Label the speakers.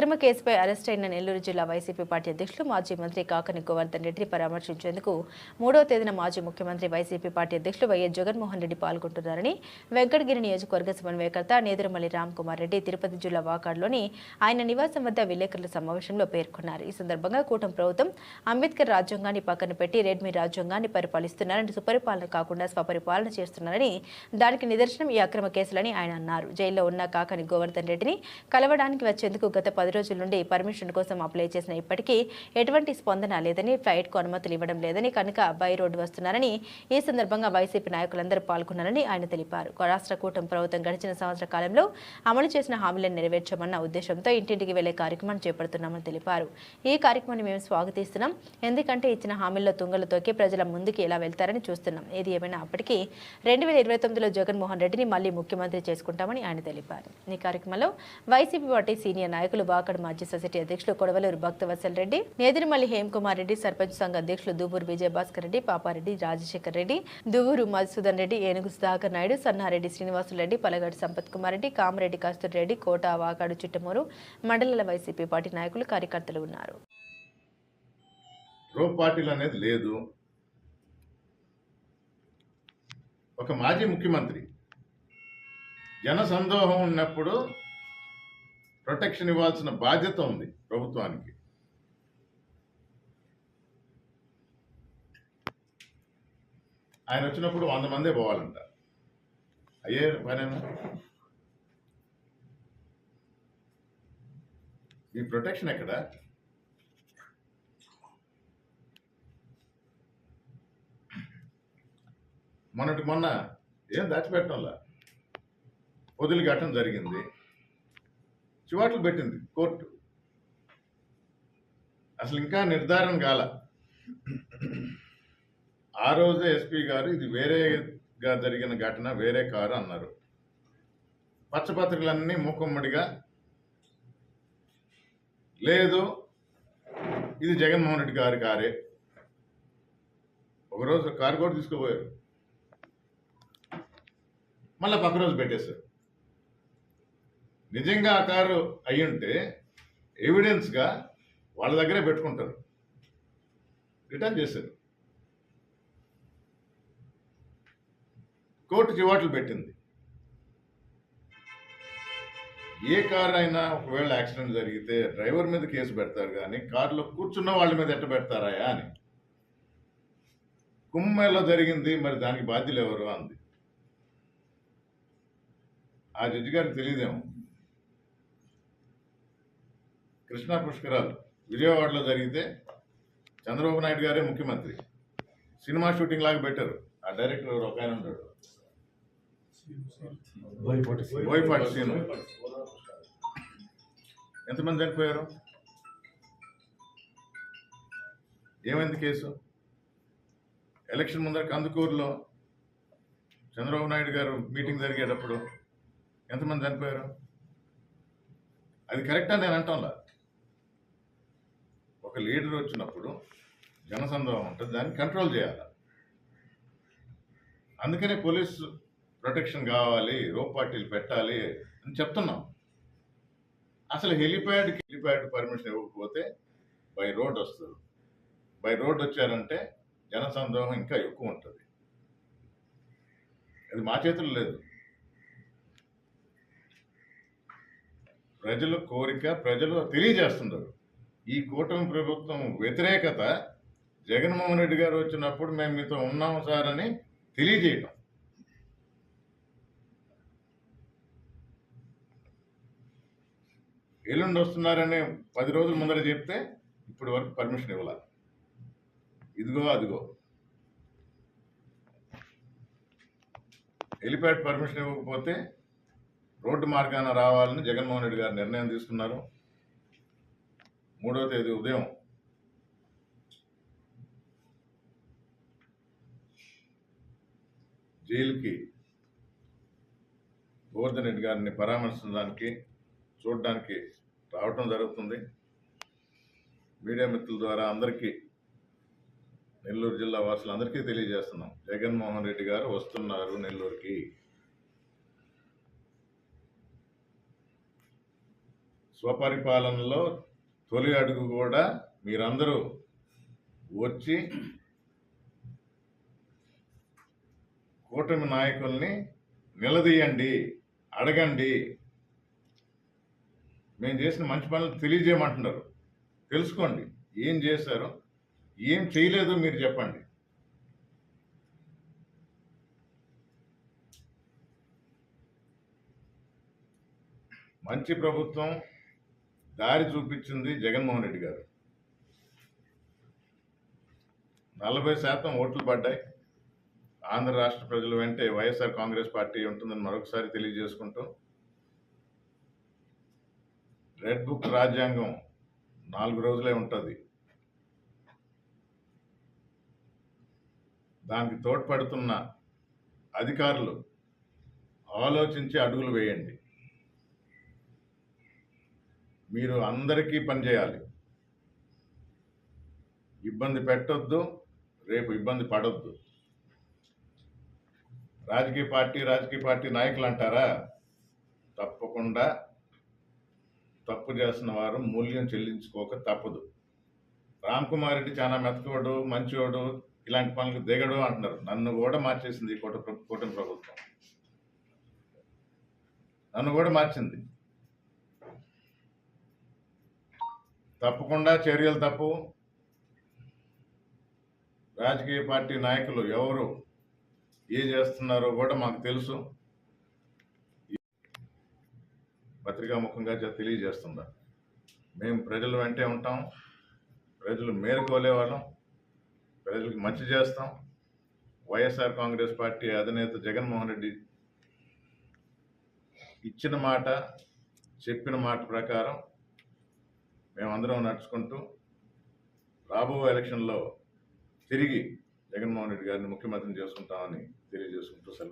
Speaker 1: అక్రమ కేసుపై అరెస్ట్ అయిన నెల్లూరు జిల్లా వైసీపీ పార్టీ అధ్యక్షులు మాజీ మంత్రి కాకని గోవర్ధన్ రెడ్డిని పరామర్శించేందుకు మూడో తేదీన మాజీ ముఖ్యమంత్రి వైసీపీ పార్టీ అధ్యక్షులు వైఎస్ జగన్మోహన్ రెడ్డి పాల్గొంటున్నారని వెంకటగిరి నియోజకవర్గ సమన్వయకర్త నేదురమల్లి రామ్ కుమార్ రెడ్డి తిరుపతి జిల్లా వాకాడ్లోని ఆయన నివాసం వద్ద విలేకరుల సమావేశంలో పేర్కొన్నారు. ఈ సందర్భంగా కూటమి ప్రభుత్వం అంబేద్కర్ రాజ్యాంగాన్ని పక్కన పెట్టి రెడ్మీ రాజ్యాంగాన్ని పరిపాలిస్తున్నారని సుపరిపాలన కాకుండా స్వపరిపాలన చేస్తున్నారని దానికి నిదర్శనం ఈ అక్రమ కేసులని ఆయన అన్నారు. జైల్లో ఉన్న కాకని గోవర్ధన్ రెడ్డిని కలవడానికి వచ్చేందుకు గత పది రోజుల నుండి పర్మిషన్ కోసం అప్లై చేసిన ఇప్పటికీ ఎటువంటి స్పందన లేదని ఫ్లైట్కు అనుమతులు ఇవ్వడం లేదని కనుక బై రోడ్డు వస్తున్నారని ఈ సందర్భంగా వైసీపీ నాయకులందరూ పాల్గొన్నారని ఆయన తెలిపారు. రాష్ట్ర కూటమి ప్రభుత్వం గడిచిన సంవత్సర కాలంలో అమలు చేసిన హామీలను నెరవేర్చమన్న ఉద్దేశంతో ఇంటింటికి వెళ్ళే కార్యక్రమాన్ని చేపడుతున్నామని తెలిపారు. ఈ కార్యక్రమాన్ని మేము స్వాగతిస్తున్నాం. ఎందుకంటే ఇచ్చిన హామీల్లో తుంగలు తొక్కి ప్రజల ముందుకు ఎలా వెళ్తారని చూస్తున్నాం. ఏది ఏమైనా అప్పటికీ రెండు వేల ఇరవై తొమ్మిదిలో జగన్మోహన్ రెడ్డిని మళ్ళీ ముఖ్యమంత్రి చేసుకుంటామని ఆయన తెలిపారు. ఈ కార్యక్రమంలో వైసీపీ పార్టీ సీనియర్ నాయకులు బాకడ్ మాజీ సొసైటీ అధ్యక్షులు కొడవలూరు భక్తవత్సల్ రెడ్డి నేదురుమల్లి హేమకుమార్ రెడ్డి సర్పంచ్ సంఘ అధ్యక్షులు దువ్వూరు విజయభాస్కర్ రెడ్డి పాపారెడ్డి రాజశేఖర్ రెడ్డి దువ్వూరు మధుసూదన్ రెడ్డి ఏనుగు సుధాకర్ నాయుడు సన్నారెడ్డి శ్రీనివాసులు రెడ్డి పలగాడి సంపత్ కుమార్ రెడ్డి కామరెడ్డి కస్తూరి రెడ్డి కోట వాకాడు చిట్టమూరు మండలాల వైసీపీ పార్టీ నాయకులు కార్యకర్తలు ఉన్నారు.
Speaker 2: పార్టీలు అనేది లేదు. ఒక మాజీ ముఖ్యమంత్రి జన సందోహం ఉన్నప్పుడు ప్రొటెక్షన్ ఇవ్వాల్సిన బాధ్యత ఉంది ప్రభుత్వానికి. ఆయన వచ్చినప్పుడు వంద మందే పోవాలంట. అయ్యే పనేనా ఈ ప్రొటెక్షన్ ఎక్కడ? మొన్నటి మొన్న ఏం దాచిపెట్టడంలా? వదిలి కట్టడం జరిగింది. చివాట్లు పెట్టింది కోర్టు. అసలు ఇంకా నిర్ధారణ కాల. ఆ రోజే ఎస్పీ గారు ఇది వేరేగా జరిగిన ఘటన వేరే కారు అన్నారు. పచ్చపత్రికలన్నీ మూకుమ్మడిగా లేదు ఇది జగన్మోహన్ రెడ్డి గారి కారే. ఒకరోజు కారు కూడా తీసుకుపోయారు. మళ్ళీ పక్క రోజు పెట్టేశారు. నిజంగా ఆ కారు అయ్యుంటే ఎవిడెన్స్గా వాళ్ళ దగ్గరే పెట్టుకుంటారు. రిటర్న్ చేశారు. కోర్టు చివాట్లు పెట్టింది. ఏ కారు అయినా ఒకవేళ యాక్సిడెంట్ జరిగితే డ్రైవర్ మీద కేసు పెడతారు కానీ కారులో కూర్చున్న వాళ్ళ మీద ఎట్ట పెడతారా అని. కుమ్మెలో జరిగింది మరి దానికి బాధ్యులు ఎవరు అంది. ఆ జడ్జి గారికి తెలియదేమో. కృష్ణా పుష్కరాలు విజయవాడలో జరిగితే చంద్రబాబు నాయుడు గారే ముఖ్యమంత్రి. సినిమా షూటింగ్ లాగా పెట్టారు. ఆ డైరెక్టర్ ఎవరు? ఒక ఆయన ఉన్నాడు. బోయపాటి సీను ఎంతమంది చనిపోయారు? ఏమైంది కేసు? ఎలక్షన్ ముందర కందుకూరులో చంద్రబాబు నాయుడు గారు మీటింగ్ జరిగేటప్పుడు ఎంతమంది చనిపోయారు? అది కరెక్టా? నేను అంటాంలా? ఒక లీడర్ వచ్చినప్పుడు జనసందోహం ఉంటుంది దాన్ని కంట్రోల్ చేయాలి. అందుకనే పోలీస్ ప్రొటెక్షన్ కావాలి రో పార్టీలు పెట్టాలి అని చెప్తున్నాం. అసలు హెలిప్యాడ్కి హెలిప్యాడ్ పర్మిషన్ ఇవ్వకపోతే బై రోడ్ వస్తుంది. బై రోడ్ వచ్చారంటే జనసందోహం ఇంకా ఎక్కువ ఉంటుంది. అది మా చేతుల్లో లేదు. ప్రజల కోరిక ప్రజలు తెలియజేస్తున్నారు ఈ కూటమి ప్రభుత్వం వ్యతిరేకత జగన్మోహన్ రెడ్డి గారు వచ్చినప్పుడు మేము మీతో ఉన్నాం సార్ అని తెలియజేయటం. ఎల్లుండి వస్తున్నారని పది రోజుల ముందర చెప్తే ఇప్పటి వరకు పర్మిషన్ ఇవ్వాలి ఇదిగో అదిగో. హెలిప్యాడ్ పర్మిషన్ ఇవ్వకపోతే రోడ్డు మార్గాన రావాలని జగన్మోహన్ రెడ్డి గారు నిర్ణయం తీసుకున్నారు. మూడవ తేదీ ఉదయం. జైలుకి గోవర్ధన్ రెడ్డి గారిని పరామర్శించడానికి చూడడానికి రావటం జరుగుతుంది. మీడియా మిత్రుల ద్వారా అందరికీ నెల్లూరు జిల్లా వాసులందరికీ తెలియజేస్తున్నాం. జగన్మోహన్ రెడ్డి గారు వస్తున్నారు నెల్లూరుకి. స్వపరిపాలనలో తొలి అడుగు కూడా మీరందరూ వచ్చి కూటమి నాయకుల్ని నిలదీయండి అడగండి. మేము చేసిన మంచి పనులు తెలియజేయమంటున్నారు. తెలుసుకోండి ఏం చేశారు ఏం చేయలేదు మీరు చెప్పండి. మంచి ప్రభుత్వం దారి చూపించింది జగన్మోహన్ రెడ్డి గారు. నలభై శాతం ఓట్లు పడ్డాయి. ఆంధ్ర రాష్ట్ర ప్రజల వెంటే వైఎస్ఆర్ కాంగ్రెస్ పార్టీ ఉంటుందని మరొకసారి తెలియజేసుకుంటూ రెడ్ బుక్ రాజ్యాంగం నాలుగు రోజులే ఉంటుంది. దానికి తోడ్పడుతున్న అధికారులు ఆలోచించి అడుగులు వేయండి. మీరు అందరికీ పనిచేయాలి ఇబ్బంది పెట్టొద్దు రేపు ఇబ్బంది పడొద్దు. రాజకీయ పార్టీ రాజకీయ పార్టీ నాయకులు అంటారా? తప్పకుండా తప్పు చేస్తున్న వారు మూల్యం చెల్లించుకోక తప్పదు. రామ్ కుమార్ రెడ్డి చాలా మెతకోడు మంచివాడు ఇలాంటి పనులకు దిగడు అంటున్నారు. నన్ను కూడా మార్చేసింది ఈ కూట కూటమి ప్రభుత్వం. నన్ను కూడా మార్చింది. తప్పకుండా చర్యలు తప్పు. రాజకీయ పార్టీ నాయకులు ఎవరు ఏ చేస్తున్నారో కూడా మాకు తెలుసు. పత్రికాముఖంగా తెలియజేస్తుందా? మేము ప్రజల వెంటే ఉంటాం. ప్రజలు మేలుకోలే వాళ్ళం. ప్రజలకు మంచి చేస్తాం. వైఎస్ఆర్ కాంగ్రెస్ పార్టీ అధినేత జగన్మోహన్ రెడ్డి ఇచ్చిన మాట చెప్పిన మాట ప్రకారం మేమందరం నడుచుకుంటూ రాబో ఎలక్షన్లో తిరిగి జగన్మోహన్ రెడ్డి గారిని ముఖ్యమంత్రిని చేసుకుంటామని తెలియజేసుకుంటూ సెలవు